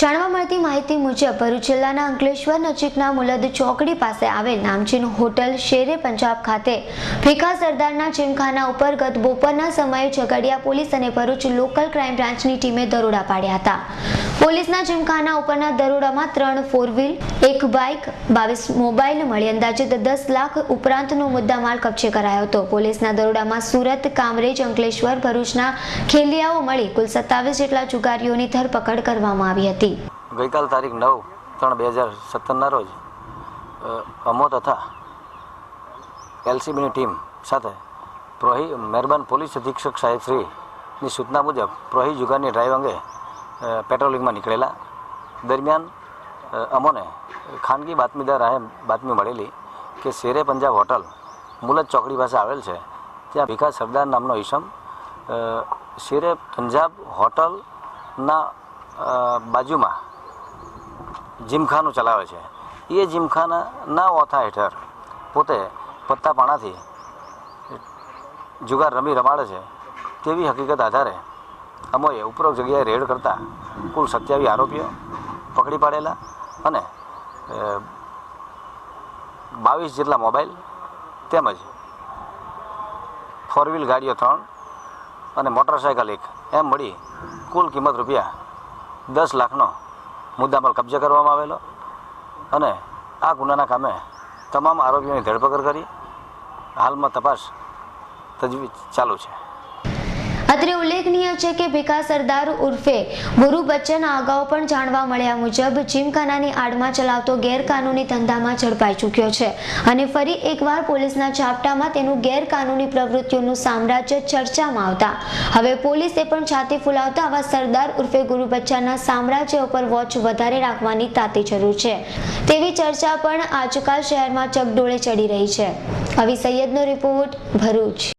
જાણવા મળતી માહિતી મુજબ ભરૂચ જિલ્લાના અંકલેશ્વર નજીકના મુલદ ચોકડી પાસે આવેલ નામચીન હોટલ શેરે પંજાબ ખાતે ભીખા સરદારના જીમખાના ઉપર ગત બપોરના સમયે ઝઘડિયા પોલીસ અને ભરૂચ લોકલ ક્રાઇમ બ્રાન્ચની ટીમે દરોડા પાડ્યા હતા. પોલીસના જીમખાના ઉપરના દરોડામાં ત્રણ ફોર વ્હીલ એક બાઇક બાવીસ મોબાઈલ મળી અંદાજિત દસ લાખ ઉપરાંતનો મુદ્દામાલ કબજે કરાયો હતો. પોલીસના દરોડામાં સુરત, કામરેજ, અંકલેશ્વર, ભરૂચના ખેલિયાઓ મળી કુલ સત્તાવીસ જેટલા જુગારીઓની ધરપકડ કરવામાં આવી હતી. ગઈકાલ તારીખ નવ ત્રણ બે હજાર સત્તરના રોજ અમો તથા એલસીબીની ટીમ સાથે પ્રોહી, મહેરબાન પોલીસ અધિક્ષક સાહેબ શ્રીની સૂચના મુજબ પ્રોહી જુગારની ડ્રાઈવ અંગે પેટ્રોલિંગમાં નીકળેલા. દરમિયાન અમોને ખાનગી બાતમીદાર રાહે બાતમી મળેલી કે શેરે પંજાબ હોટલ મુલત ચોકડી પાસે આવેલ છે, ત્યાં ભીખા સરદાર નામનો ઈસમ શેરે પંજાબ હોટલના બાજુમાં જીમખાનું ચલાવે છે. એ જીમખાનાના ઓથા હેઠળ પોતે પત્તા પાણાથી જુગાર રમી રમાડે છે. તેવી હકીકત આધારે અમોએ ઉપરોક્ત જગ્યાએ રેડ કરતા કુલ સત્યાવીસ આરોપીઓ પકડી પાડેલા અને બાવીસ જેટલા મોબાઈલ તેમજ ફોર વ્હીલ ગાડીઓ ત્રણ અને મોટરસાયકલ એક એમ મળી કુલ કિંમત રૂપિયા દસ લાખનો મુદ્દામાલ કબજે કરવામાં આવેલો અને આ ગુનાના કામે તમામ આરોપીઓની ધરપકડ કરી હાલમાં તપાસ તજવીજ ચાલુ છે. અત્રે ઉલ્લેખનીય છે કે ભીખા સરદાર ઉર્ફે ગુરુ બચ્ચન અગાઉ પણ જાણવા મળ્યા મુજબ જીમખાનાની આડમાં ચલાવતો ગેરકાનૂની ધંધામાં ઝડપાઈ ચૂક્યો છે અને ફરી એકવાર પોલીસના ઝાપટામાં તેનું ગેરકાનૂની પ્રવૃત્તિઓનું સામ્રાજ્ય ચર્ચામાં આવતા. હવે પોલીસે પણ છાતી ફૂલાવતા આવા સરદાર ઉર્ફે ગુરુ બચ્ચાના સામ્રાજ્ય ઉપર વોચ વધારે રાખવાની તાતી જરૂર છે. તેવી ચર્ચા પણ આજકાલ શહેરમાં ચકડોળે ચડી રહી છે. આવી સૈયદનો રિપોર્ટ ભરૂચ.